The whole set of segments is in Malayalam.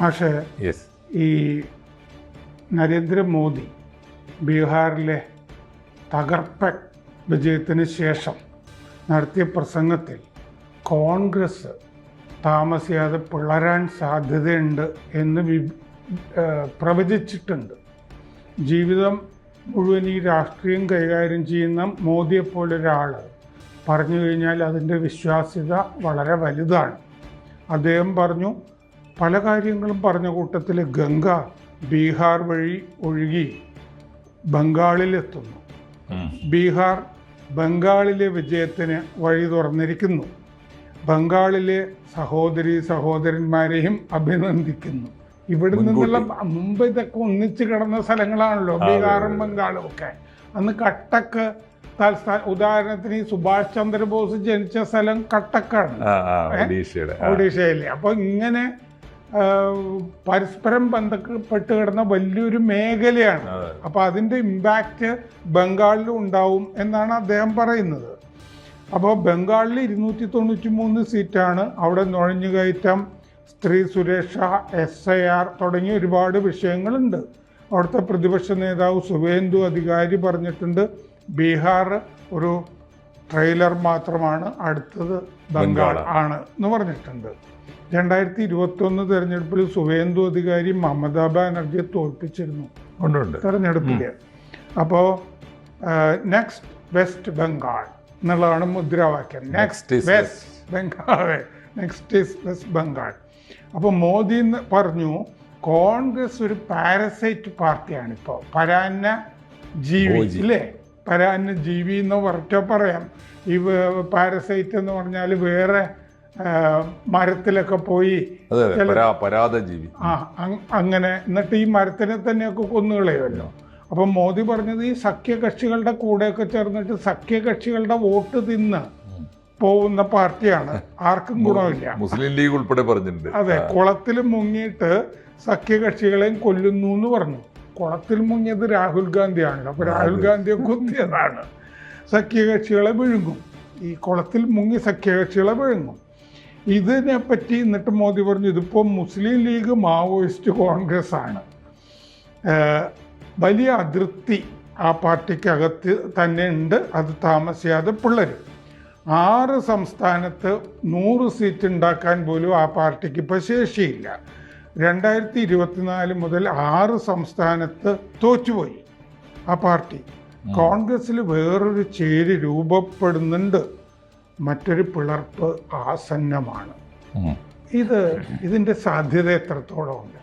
പക്ഷേ ഈ നരേന്ദ്രമോദി ബീഹാറിലെ തകർപ്പൻ വിജയത്തിന് ശേഷം നടത്തിയ പ്രസംഗത്തിൽ കോൺഗ്രസ് താമസിയാതെ പിളരാൻ സാധ്യതയുണ്ട് എന്ന് വി പ്രവചിച്ചിട്ടുണ്ട്. ജീവിതം മുഴുവൻ ഈ രാഷ്ട്രീയം കൈകാര്യം ചെയ്യുന്ന മോദിയെപ്പോലൊരാൾ പറഞ്ഞു കഴിഞ്ഞാൽ അതിന്റെ വിശ്വാസ്യത വളരെ വലുതാണ്. അദ്ദേഹം പറഞ്ഞു പല കാര്യങ്ങളും പറഞ്ഞ കൂട്ടത്തിൽ ഗംഗ ബീഹാർ വഴി ഒഴുകി ബംഗാളിലെത്തുന്നു. ബീഹാർ ബംഗാളിലെ വിജയത്തിന് വഴി തുറന്നിരിക്കുന്നു. ബംഗാളിലെ സഹോദരി സഹോദരന്മാരെയും അഭിനന്ദിക്കുന്നു. ഇവിടെ നിന്നുള്ള മുമ്പ് ഇതൊക്കെ ഒന്നിച്ച് കിടന്ന സ്ഥലങ്ങളാണല്ലോ ബീഹാറും ബംഗാളും ഒക്കെ. അന്ന് കട്ടക്ക് തൽസ്ഥാന ഉദാഹരണത്തിന് ഈ സുഭാഷ് ചന്ദ്രബോസ് ജനിച്ച സ്ഥലം കട്ടക്കാണ്. ഒഡീഷയിലെ. അപ്പൊ ഇങ്ങനെ പരസ്പരം ബന്ധപ്പെട്ട് കിടന്ന വലിയൊരു മേഖലയാണ്. അപ്പോൾ അപ്പൊ അതിന്റെ ഇമ്പാക്റ്റ് ബംഗാളിലും ഉണ്ടാവും എന്നാണ് അദ്ദേഹം പറയുന്നത്. അപ്പോൾ ബംഗാളിൽ ഇരുന്നൂറ്റി തൊണ്ണൂറ്റി മൂന്ന് സീറ്റാണ് അവിടെ നുഴഞ്ഞുകയറ്റം സ്ത്രീ സുരക്ഷ എസ് ഐ ആർ തുടങ്ങിയ ഒരുപാട് വിഷയങ്ങളുണ്ട്. അവിടുത്തെ പ്രതിപക്ഷ നേതാവ് സുവേന്ദു അധികാരി പറഞ്ഞിട്ടുണ്ട് ബീഹാർ ഒരു ട്രെയിലർ മാത്രമാണ് അടുത്തത് ബംഗാൾ ആണ് എന്ന് പറഞ്ഞിട്ടുണ്ട്. രണ്ടായിരത്തി ഇരുപത്തൊന്ന് തെരഞ്ഞെടുപ്പിൽ സുവേന്ദു അധികാരി മമതാ ബാനർജിയെ തോൽപ്പിച്ചിരുന്നു. തെരഞ്ഞെടുപ്പിൽ. അപ്പോൾ നെക്സ്റ്റ് വെസ്റ്റ് ബംഗാൾ എന്നുള്ളതാണ് മുദ്രാവാക്യം. Next West Bengal. Next is West Bengal അപ്പോൾ മോദി എന്ന് പറഞ്ഞു കോൺഗ്രസ് ഒരു പാരസൈറ്റ് പാർട്ടിയാണ് ഇപ്പോ. പരാന്ന ജീവി അല്ലേ ഇല്ലേ പരാന്ന ജീവി എന്ന് പറഞ്ഞോ പറയാം. ഈ പാരസൈറ്റ് എന്ന് പറഞ്ഞാൽ വേറെ മരത്തിലൊക്കെ പോയി അതെ അതെ പരാ പരാത ജീവി ആ അങ്ങനെ എന്നിട്ട് ഈ മരത്തിനെ തന്നെയൊക്കെ കൊന്നുകളയുമല്ലോ അപ്പം മോദി പറഞ്ഞത് ഈ സഖ്യകക്ഷികളുടെ കൂടെയൊക്കെ ചേർന്നിട്ട് സഖ്യകക്ഷികളുടെ വോട്ട് തിന്ന് പോകുന്ന പാർട്ടിയാണ്. ആർക്കും ഗുണമില്ല. മുസ്ലിം ലീഗ് ഉൾപ്പെടെ പറഞ്ഞിട്ടുണ്ട്. അതെ കുളത്തിൽ മുങ്ങിയിട്ട് സഖ്യകക്ഷികളെയും കൊല്ലുന്നു എന്ന് പറഞ്ഞു. കുളത്തിൽ മുങ്ങിയത് രാഹുൽ ഗാന്ധിയാണ് അപ്പൊ രാഹുൽ ഗാന്ധിയെ കുത്തിയതാണ്. സഖ്യകക്ഷികളെ വിഴുങ്ങും. ഈ കുളത്തിൽ മുങ്ങി സഖ്യകക്ഷികളെ വിഴുങ്ങും. ഇതിനെ പറ്റി എന്നിട്ട് മോദി പറഞ്ഞു ഇതിപ്പോൾ മുസ്ലിം ലീഗ് മാവോയിസ്റ്റ് കോൺഗ്രസ് ആണ് വലിയ അതിർത്തി ആ പാർട്ടിക്കകത്ത് തന്നെ ഉണ്ട്. അത് താമസിയാതെ പിള്ളരും. ആറ് സംസ്ഥാനത്ത് നൂറ് സീറ്റ് ഉണ്ടാക്കാൻ പോലും ആ പാർട്ടിക്ക് ഇപ്പോൾ ശേഷിയില്ല. രണ്ടായിരത്തി ഇരുപത്തിനാല് മുതൽ ആറ് സംസ്ഥാനത്ത് തോറ്റുപോയി ആ പാർട്ടി. കോൺഗ്രസ്സിൽ വേറൊരു ചേരി രൂപപ്പെടുന്നുണ്ട്. മറ്റൊരു പിളർപ്പ് ആസന്നമാണ്. ഇത് ഇതിന്റെ സാധ്യത എത്രത്തോളം ഉണ്ട്?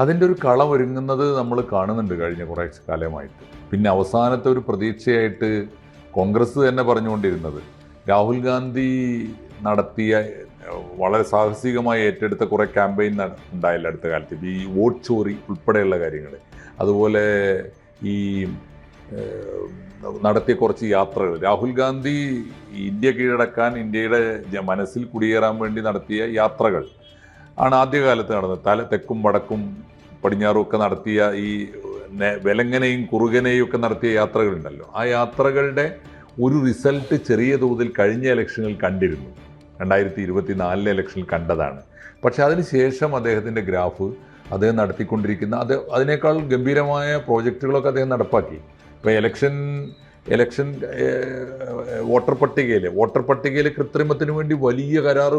അതിന്റെ ഒരു കളമൊരുങ്ങുന്നത് നമ്മൾ കാണുന്നുണ്ട് കഴിഞ്ഞ കുറേ കാലമായിട്ട്. പിന്നെ അവസാനത്തെ ഒരു പ്രതീക്ഷയായിട്ട് കോൺഗ്രസ് തന്നെ പറഞ്ഞുകൊണ്ടിരുന്നത്. രാഹുൽ ഗാന്ധി നടത്തിയ വളരെ സാഹസികമായി ഏറ്റെടുത്ത കുറേ ക്യാമ്പയിൻ ഉണ്ടായില്ല അടുത്ത കാലത്ത്. ഈ വോട്ട് ചോറി ഉൾപ്പെടെയുള്ള കാര്യങ്ങൾ അതുപോലെ ഈ നടത്തിയ കുറച്ച് യാത്രകൾ രാഹുൽ ഗാന്ധി ഇന്ത്യ കീഴടക്കാൻ ഇന്ത്യയുടെ മനസ്സിൽ കുടിയേറാൻ വേണ്ടി നടത്തിയ യാത്രകൾ ആണ് ആദ്യകാലത്ത് നടന്നത്. തല തെക്കും വടക്കും പടിഞ്ഞാറും ഒക്കെ നടത്തിയ ഈ വെലങ്ങനെയും കുറുകനെയും ഒക്കെ നടത്തിയ യാത്രകളുണ്ടല്ലോ. ആ യാത്രകളുടെ ഒരു റിസൾട്ട് ചെറിയ തോതിൽ കഴിഞ്ഞ ഇലക്ഷനിൽ കണ്ടിരുന്നു. രണ്ടായിരത്തി ഇരുപത്തി നാലിലെ ഇലക്ഷനിൽ കണ്ടതാണ്. പക്ഷെ അതിനുശേഷം അദ്ദേഹത്തിന്റെ ഗ്രാഫ് അദ്ദേഹം നടത്തിക്കൊണ്ടിരിക്കുന്ന അത് അതിനേക്കാൾ ഗംഭീരമായ പ്രോജക്റ്റുകളൊക്കെ അദ്ദേഹം നടപ്പാക്കി. ഇപ്പോൾ ഇലക്ഷൻ ഇലക്ഷൻ വോട്ടർ പട്ടികയിൽ വോട്ടർ പട്ടികയിൽ കൃത്രിമത്തിന് വേണ്ടി വലിയ കരാറ്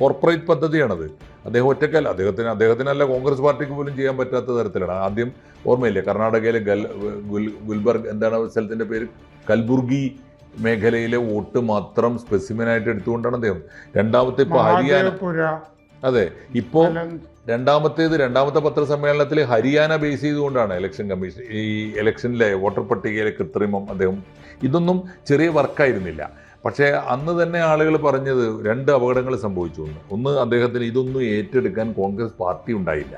കോർപ്പറേറ്റ് പദ്ധതിയാണത്. അദ്ദേഹം ഒറ്റക്കല്ല. അദ്ദേഹത്തിന് അദ്ദേഹത്തിനല്ല കോൺഗ്രസ് പാർട്ടിക്ക് പോലും ചെയ്യാൻ പറ്റാത്ത തരത്തിലാണ്. ആദ്യം ഓർമ്മയില്ലേ കർണാടകയിലെ ഗൽ ഗുൽ ഗുൽബർഗ് എന്താണ് സ്ഥലത്തിന്റെ പേര്? കൽബുർഗി മേഖലയിലെ വോട്ട് മാത്രം സ്പെസിമെനായിട്ട് എടുത്തുകൊണ്ടാണ് അദ്ദേഹം. രണ്ടാമത്തെ ഇപ്പോൾ ഹരിയാന അതെ ഇപ്പോ രണ്ടാമത്തേത് രണ്ടാമത്തെ പത്രസമ്മേളനത്തിൽ ഹരിയാന ബേസ് ചെയ്തുകൊണ്ടാണ് ഇലക്ഷൻ കമ്മീഷൻ ഈ ഇലക്ഷനിലെ വോട്ടർ പട്ടികയിലെ കൃത്രിമം അദ്ദേഹം. ഇതൊന്നും ചെറിയ വർക്കായിരുന്നില്ല പക്ഷേ അന്ന് തന്നെ ആളുകൾ പറഞ്ഞത് രണ്ട് അപകടങ്ങൾ സംഭവിച്ചു ഒന്ന് അദ്ദേഹത്തിന് ഇതൊന്നും ഏറ്റെടുക്കാൻ കോൺഗ്രസ് പാർട്ടി ഉണ്ടായില്ല.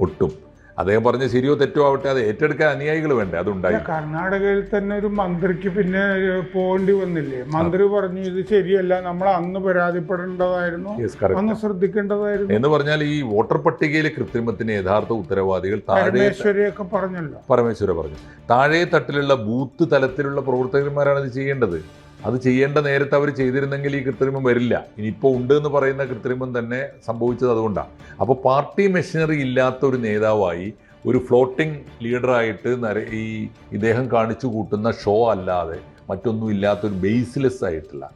ഒട്ടും. അദ്ദേഹം പറഞ്ഞ ശരിയോ തെറ്റോ ആവട്ടെ അത് ഏറ്റെടുക്കാൻ അനുയായികൾ വേണ്ടേ? അതുണ്ടായി കർണാടകയിൽ തന്നെ ഒരു മന്ത്രിക്ക് പിന്നെ പോകേണ്ടി വന്നില്ലേ? മന്ത്രി പറഞ്ഞു ഇത് ശരിയല്ല നമ്മൾ അന്ന് പരാതിപ്പെടേണ്ടതായിരുന്നു. അന്ന് ശ്രദ്ധിക്കേണ്ടതായിരുന്നു. എന്ന് പറഞ്ഞാൽ ഈ വോട്ടർ പട്ടികയിലെ കൃത്രിമത്തിന് യഥാർത്ഥ ഉത്തരവാദികൾ താഴെ പറഞ്ഞല്ലോ. പരമേശ്വര പറഞ്ഞു. താഴെ തട്ടിലുള്ള ബൂത്ത് തലത്തിലുള്ള പ്രവർത്തകന്മാരാണ് ഇത് ചെയ്യേണ്ടത്. അത് ചെയ്യേണ്ട നേരത്തെ അവർ ചെയ്തിരുന്നെങ്കിൽ ഈ കൃത്രിമം വരില്ല. ഇനിയിപ്പോൾ ഉണ്ട് എന്ന് പറയുന്ന കൃത്രിമം തന്നെ സംഭവിച്ചത് അതുകൊണ്ടാണ് അപ്പോൾ പാർട്ടി മെഷീനറി ഇല്ലാത്ത ഒരു നേതാവായി ഒരു ഫ്ലോട്ടിംഗ് ലീഡറായിട്ട് നര ഈ ഇദ്ദേഹം കാണിച്ചു കൂട്ടുന്ന ഷോ അല്ലാതെ മറ്റൊന്നും ഇല്ലാത്തൊരു ബേസ്ലെസ് ആയിട്ടുള്ള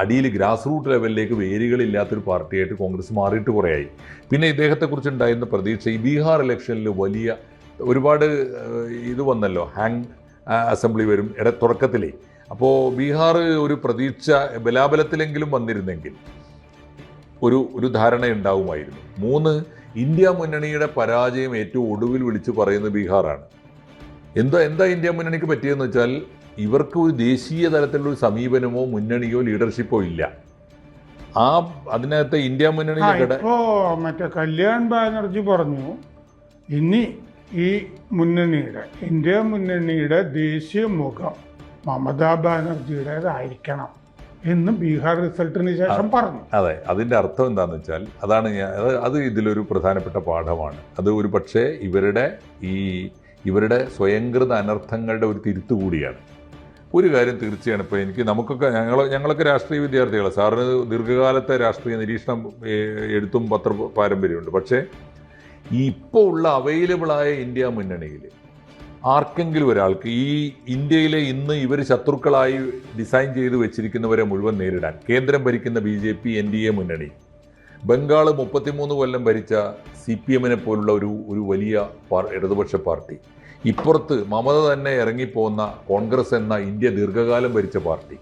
അടിയിൽ ഗ്രാസ് റൂട്ട് ലെവലിലേക്ക് വേരുകളില്ലാത്തൊരു പാർട്ടിയായിട്ട് കോൺഗ്രസ് മാറിയിട്ട് കുറേയായി. പിന്നെ ഇദ്ദേഹത്തെക്കുറിച്ച് ഉണ്ടായിരുന്ന പ്രതീക്ഷ ഈ ബീഹാർ ഇലക്ഷനിൽ വലിയ ഒരുപാട് ഇത് വന്നല്ലോ ഹാങ് അസംബ്ലി വരും ഇട തുടക്കത്തിലേ. അപ്പോൾ ബീഹാർ ഒരു പ്രതീക്ഷ ബലാബലത്തിലെങ്കിലും വന്നിരുന്നെങ്കിൽ ഒരു ഒരു ധാരണ ഉണ്ടാവുമായിരുന്നു. മൂന്ന് ഇന്ത്യ മുന്നണിയുടെ പരാജയം ഏറ്റവും ഒടുവിൽ വിളിച്ചു പറയുന്നത് ബീഹാറാണ്. എന്താ എന്താ ഇന്ത്യ മുന്നണിക്ക് പറ്റിയെന്ന് വെച്ചാൽ ഇവർക്ക് ഒരു ദേശീയ തലത്തിലുള്ള ഒരു സമീപനമോ മുന്നണിയോ ലീഡർഷിപ്പോ ഇല്ല. ആ അതിനകത്ത് ഇന്ത്യ മുന്നണി ഇപ്പോ മറ്റേ കല്യാൺ ബാനർജി പറഞ്ഞു ഇനി ഈ മുന്നണിയുടെ ഇന്ത്യ മുന്നണിയുടെ ദേശീയ മുഖം മമതാ ബാനർജിയുടേതായിരിക്കണം എന്ന് ബീഹാർ റിസൾട്ടിന് ശേഷം പറഞ്ഞു. അതെ അതിന്റെ അർത്ഥം എന്താണെന്ന് വെച്ചാൽ അതാണ് ഞാൻ അത് ഇതിലൊരു പ്രധാനപ്പെട്ട പാഠമാണ്. അത് ഒരു പക്ഷേ ഇവരുടെ ഈ ഇവരുടെ സ്വയംകൃത അനർത്ഥങ്ങളുടെ ഒരു തിരുത്തു കൂടിയാണ്. ഒരു കാര്യം തീർച്ചയാണ് ഇപ്പോൾ എനിക്ക് നമുക്കൊക്കെ ഞങ്ങൾ ഞങ്ങളൊക്കെ രാഷ്ട്രീയ വിദ്യാർത്ഥികളാണ് സാറിന് ദീർഘകാലത്തെ രാഷ്ട്രീയ നിരീക്ഷണം എഴുത്തും പത്ര പാരമ്പര്യമുണ്ട്. പക്ഷേ ഇപ്പോൾ ഉള്ള അവൈലബിളായ ഇന്ത്യ മുന്നണിയിൽ ആർക്കെങ്കിലും ഒരാൾക്ക് ഈ ഇന്ത്യയിലെ ഇന്ന് ഇവർ ശത്രുക്കളായി ഡിസൈൻ ചെയ്ത് വെച്ചിരിക്കുന്നവരെ മുഴുവൻ നേരിടാൻ കേന്ദ്രം ഭരിക്കുന്ന B J P N D A മുന്നണി. ബംഗാൾ മുപ്പത്തിമൂന്ന് കൊല്ലം ഭരിച്ച സി പി എമ്മിനെ പോലുള്ള ഒരു ഒരു വലിയ ഇടതുപക്ഷ പാർട്ടി. ഇപ്പുറത്ത് മമത തന്നെ ഇറങ്ങിപ്പോന്ന കോൺഗ്രസ് എന്ന ഇന്ത്യ ദീർഘകാലം ഭരിച്ച പാർട്ടി.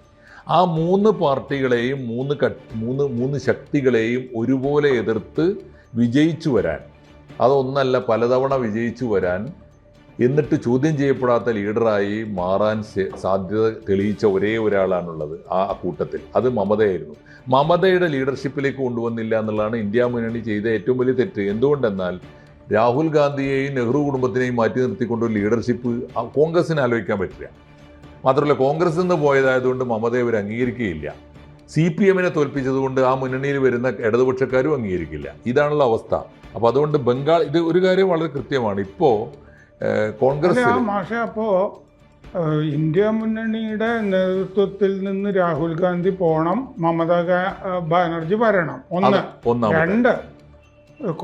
ആ മൂന്ന് പാർട്ടികളെയും മൂന്ന് മൂന്ന് മൂന്ന് ശക്തികളെയും ഒരുപോലെ എതിർത്ത് വിജയിച്ചു വരാൻ അതൊന്നല്ല പലതവണ വിജയിച്ചു വരാൻ എന്നിട്ട് ചോദ്യം ചെയ്യപ്പെടാത്ത ലീഡറായി മാറാൻ സാധ്യത തെളിയിച്ച ഒരേ ഒരാളാണുള്ളത് ആ കൂട്ടത്തിൽ. അത് മമതയായിരുന്നു. മമതയുടെ ലീഡർഷിപ്പിലേക്ക് കൊണ്ടുവന്നില്ല എന്നുള്ളതാണ് ഇന്ത്യ മുന്നണി ചെയ്ത ഏറ്റവും വലിയ തെറ്റ്. എന്തുകൊണ്ടെന്നാൽ രാഹുൽ ഗാന്ധിയെയും നെഹ്റു കുടുംബത്തിനെയും മാറ്റി നിർത്തിക്കൊണ്ട് ഒരു ലീഡർഷിപ്പ് കോൺഗ്രസിന് ആലോചിക്കാൻ പറ്റില്ല. മാത്രമല്ല കോൺഗ്രസ് നിന്ന് പോയതായതുകൊണ്ട് മമതയെ അവർ അംഗീകരിക്കുകയില്ല. സി പി എമ്മിനെ തോൽപ്പിച്ചതുകൊണ്ട് ആ മുന്നണിയിൽ വരുന്ന ഇടതുപക്ഷക്കാരും അംഗീകരിക്കില്ല. ഇതാണുള്ള അവസ്ഥ. അപ്പോൾ അതുകൊണ്ട് ബംഗാൾ ഇത് ഒരു കാര്യം വളരെ കൃത്യമാണ്. ഇപ്പോൾ കോൺഗ്രസ് മാഷെ അപ്പോ ഇന്ത്യ മുന്നണിയുടെ നേതൃത്വത്തിൽ നിന്ന് രാഹുൽ ഗാന്ധി പോണം മമതാ ബാനർജി വരണം. ഒന്ന്. രണ്ട്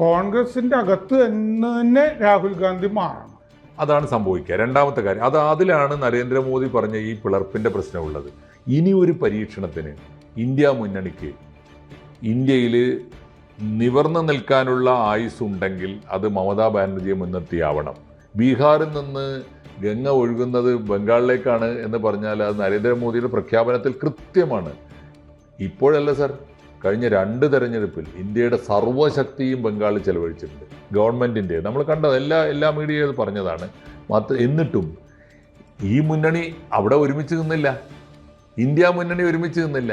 കോൺഗ്രസിന്റെ അകത്ത് എന്ന് തന്നെ രാഹുൽ ഗാന്ധി മാറണം. അതാണ് സംഭവിക്കുക. രണ്ടാമത്തെ കാര്യം അത് അതിലാണ് നരേന്ദ്രമോദി പറഞ്ഞ ഈ പിളർപ്പിന്റെ പ്രശ്നമുള്ളത്. ഇനി ഒരു പരീക്ഷണത്തിന് ഇന്ത്യ മുന്നണിക്ക് ഇന്ത്യയിൽ നിവർന്നു നിൽക്കാനുള്ള ആയുസ് ഉണ്ടെങ്കിൽ അത് മമതാ ബാനർജിയെ മുൻനിർത്തിയാവണം. ബീഹാറിൽ നിന്ന് ഗംഗ ഒഴുകുന്നത് ബംഗാളിലേക്കാണ് എന്ന് പറഞ്ഞാൽ അത് നരേന്ദ്രമോദിയുടെ പ്രഖ്യാപനത്തിൽ കൃത്യമാണ്. ഇപ്പോഴല്ല സർ കഴിഞ്ഞ രണ്ട് തെരഞ്ഞെടുപ്പിൽ ഇന്ത്യയുടെ സർവശക്തിയും ബംഗാളിൽ ചെലവഴിച്ചിട്ടുണ്ട്. ഗവൺമെന്റിന്റെ നമ്മൾ കണ്ടത് എല്ലാ എല്ലാ മീഡിയയും പറഞ്ഞതാണ്. മാത്രം എന്നിട്ടും ഈ മുന്നണി അവിടെ ഒരുമിച്ച് നിന്നില്ല. ഇന്ത്യ മുന്നണി ഒരുമിച്ച് നിന്നില്ല.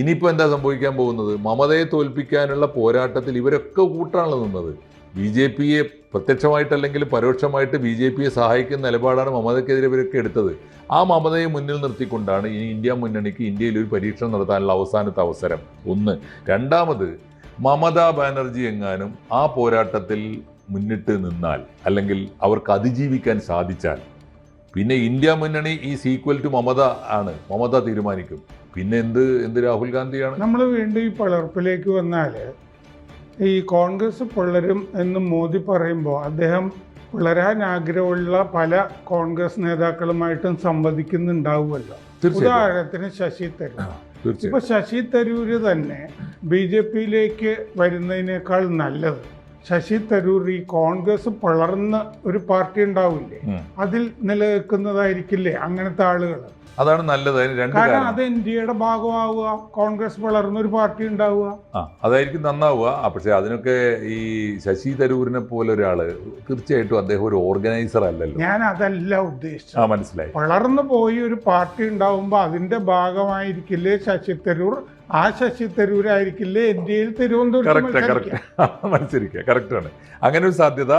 ഇനിയിപ്പോൾ എന്താ സംഭവിക്കാൻ പോകുന്നത്? മമതയെ തോൽപ്പിക്കാനുള്ള പോരാട്ടത്തിൽ ഇവരൊക്കെ കൂട്ടാണല്ലോ നിന്നത്. ബി ജെ പിയെ പ്രത്യക്ഷമായിട്ടല്ലെങ്കിൽ പരോക്ഷമായിട്ട് ബി ജെ പിയെ സഹായിക്കുന്ന നിലപാടാണ് മമതയ്ക്കെതിരെ ഇവരൊക്കെ എടുത്തത്. ആ മമതയെ മുന്നിൽ നിർത്തിക്കൊണ്ടാണ് ഇനി ഇന്ത്യ മുന്നണിക്ക് ഇന്ത്യയിൽ ഒരു പരീക്ഷണം നടത്താനുള്ള അവസാനത്തെ അവസരം. ഒന്ന്. രണ്ടാമത് മമതാ ബാനർജി എങ്ങാനും ആ പോരാട്ടത്തിൽ മുന്നിട്ട് നിന്നാൽ അല്ലെങ്കിൽ അവർക്ക് അതിജീവിക്കാൻ സാധിച്ചാൽ. പിന്നെ ഇന്ത്യ മുന്നണി ഈ സീക്വൽ ടു മമത ആണ്. മമത തീരുമാനിക്കും. പിന്നെ എന്ത് എന്ത് രാഹുൽ ഗാന്ധിയാണ്? നമ്മൾ വീണ്ടും ഈ പളർപ്പിലേക്ക് വന്നാൽ ഈ കോൺഗ്രസ് പിളരും എന്ന് മോദി പറയുമ്പോൾ അദ്ദേഹം പിളരാൻ ആഗ്രഹമുള്ള പല കോൺഗ്രസ് നേതാക്കളുമായിട്ടും സംവദിക്കുന്നുണ്ടാവുമല്ലോ. ഉദാഹരണത്തിന് ശശി തരൂർ. ഇപ്പൊ ശശി തരൂര് തന്നെ ബി ജെ പിയിലേക്ക് വരുന്നതിനേക്കാൾ നല്ലത്. ശശി തരൂർ ഈ കോൺഗ്രസ് പിളർന്ന ഒരു പാർട്ടി ഉണ്ടാവില്ലേ? അതിൽ നിലനിൽക്കുന്നതായിരിക്കില്ലേ അങ്ങനത്തെ ആളുകൾ അതാണ് നല്ലത്. രണ്ട് കാരണം അത് ഇന്ത്യയുടെ ഭാഗമാവുക കോൺഗ്രസ് വളർന്ന ഒരു പാർട്ടി ഉണ്ടാവുക. ആ അതായിരിക്കും നന്നാവുക. പക്ഷെ അതിനൊക്കെ ഈ ശശി തരൂരിനെ പോലെ ഒരാൾ തീർച്ചയായിട്ടും അദ്ദേഹം ഒരു ഓർഗനൈസർ അല്ലല്ലോ. ഞാൻ അതല്ല ഉദ്ദേശിച്ചത്. ആ മനസ്സിലായി. വളർന്നു പോയി ഒരു പാർട്ടി ഉണ്ടാവുമ്പോൾ അതിന്റെ ഭാഗമായിരിക്കില്ലേ ശശി തരൂർ? ആ ശശി തരൂരായിരിക്കില്ലേ ഇന്ത്യയിൽ തിരുവനന്തപുരത്ത് കറക്റ്റ് മത്സരിക്കുക. കറക്റ്റ് മത്സരിക്കുക. കറക്റ്റാണ് അങ്ങനെ ഒരു സാധ്യത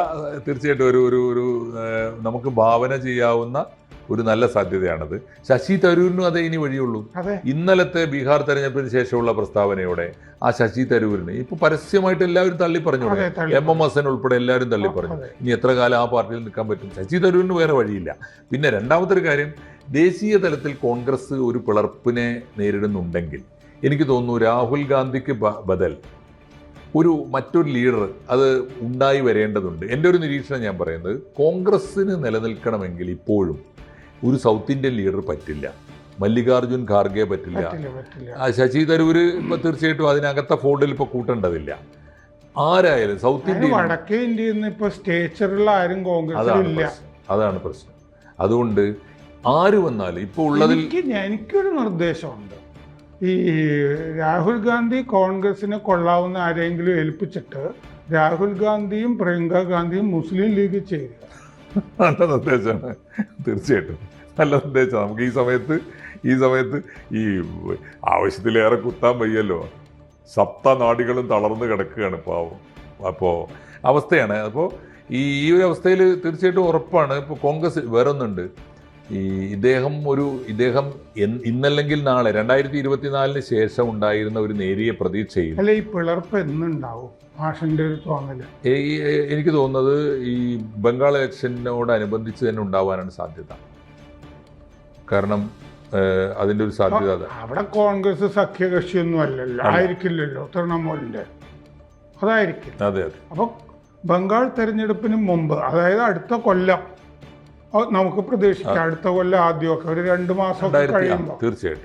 തീർച്ചയായിട്ടും ഒരു ഒരു ഒരു നമുക്ക് ഭാവന ചെയ്യാവുന്ന ഒരു നല്ല സാധ്യതയാണത്. ശശി തരൂരിനും അതേ ഇനി വഴിയുള്ളൂ. ഇന്നലത്തെ ബീഹാർ തെരഞ്ഞെടുപ്പിന് ശേഷമുള്ള പ്രസ്താവനയോടെ ആ ശശി തരൂരിന് ഇപ്പൊ പരസ്യമായിട്ട് എല്ലാവരും തള്ളി. പറഞ്ഞു എം എം ഹസൻ ഉൾപ്പെടെ എല്ലാവരും തള്ളി പറഞ്ഞു ഇനി എത്ര കാലം ആ പാർട്ടിയിൽ നിൽക്കാൻ പറ്റും? ശശി തരൂരിന് വേറെ വഴിയില്ല. പിന്നെ രണ്ടാമത്തെ ഒരു കാര്യം ദേശീയ തലത്തിൽ കോൺഗ്രസ് ഒരു പിളർപ്പിനെ നേരിടുന്നുണ്ടെങ്കിൽ എനിക്ക് തോന്നുന്നു രാഹുൽ ഗാന്ധിക്ക് ബദൽ ഒരു മറ്റൊരു ലീഡർ അത് ഉണ്ടായി വരേണ്ടതുണ്ട്. എന്റെ ഒരു നിരീക്ഷണം ഞാൻ പറയുന്നത് കോൺഗ്രസ്സിന് നിലനിൽക്കണമെങ്കിൽ ഇപ്പോഴും ഒരു സൗത്ത് ഇന്ത്യൻ ലീഡർ പറ്റില്ല. മല്ലികാർജുൻ ഖാർഗെ പറ്റില്ല. ശശി തരൂര് ഇപ്പൊ തീർച്ചയായിട്ടും അതിനകത്തെ ഫോൾഡിൽ ഇപ്പൊ കൂട്ടേണ്ടതില്ല. ആരായാലും സൗത്ത് ഇന്ത്യ വടക്കേ ഇന്ത്യയിൽ നിന്ന് ഇപ്പൊ സ്റ്റേച്ചറിൽ ആരും കോൺഗ്രസ് അതാണ് ഇല്ല പ്രശ്നം. അതാണ് പ്രശ്നം. അതുകൊണ്ട് ആര് വന്നാലും ഇപ്പൊ ഉള്ളതിൽ എനിക്കൊരു നിർദ്ദേശമുണ്ട്. ഈ രാഹുൽ ഗാന്ധി കോൺഗ്രസിനെ കൊള്ളാവുന്ന ആരെങ്കിലും ഏൽപ്പിച്ചിട്ട് രാഹുൽ ഗാന്ധിയും പ്രിയങ്ക ഗാന്ധിയും മുസ്ലിം ലീഗ് ചേരുക. നല്ല നിർദ്ദേശമാണ് തീർച്ചയായിട്ടും. നല്ല നിർദ്ദേശമാണ് നമുക്ക് ഈ സമയത്ത് ഈ സമയത്ത് ഈ ആവശ്യത്തിലേറെ കുത്താൻ വയ്യല്ലോ. സപ്ത നാടികളും തളർന്ന് കിടക്കുകയാണ് ഇപ്പോൾ അപ്പോൾ അവസ്ഥയാണ്. അപ്പോൾ ഈ ഈ ഒരു അവസ്ഥയിൽ തീർച്ചയായിട്ടും ഉറപ്പാണ്. ഇപ്പോൾ കോൺഗ്രസ് വേറൊന്നുണ്ട്. ഈ ഇദ്ദേഹം ഒരു ഇദ്ദേഹം ഇന്നല്ലെങ്കിൽ നാളെ രണ്ടായിരത്തി ഇരുപത്തിനാലിന് ശേഷം ഉണ്ടായിരുന്ന ഒരു നേരിയ പ്രതീക്ഷയിൽ അല്ലെ ഈ പിളർപ്പ് എന്നുണ്ടാവും. മാഷിന്റെ ഒരു തോന്നൽ. എനിക്ക് തോന്നുന്നത് ഈ ബംഗാൾ ഇലക്ഷനോടനുബന്ധിച്ച് തന്നെ ഉണ്ടാവാനാണ് സാധ്യത. കാരണം അതിന്റെ ഒരു സാധ്യത. അവിടെ കോൺഗ്രസ് സഖ്യകക്ഷിയൊന്നും അല്ലല്ലോ. അല്ല. ആയിരിക്കില്ലല്ലോ തൃണമൂലിന്റെ അതായിരിക്കും. അതെ അതെ. അപ്പൊ ബംഗാൾ തെരഞ്ഞെടുപ്പിന് മുമ്പ് അതായത് അടുത്ത കൊല്ലം നമുക്ക് പ്രതീക്ഷിക്കാം. അടുത്ത കൊല്ലം ആദ്യമൊക്കെ ഒരു രണ്ട് മാസം കഴിയുമ്പോൾ തീർച്ചയായിട്ടും.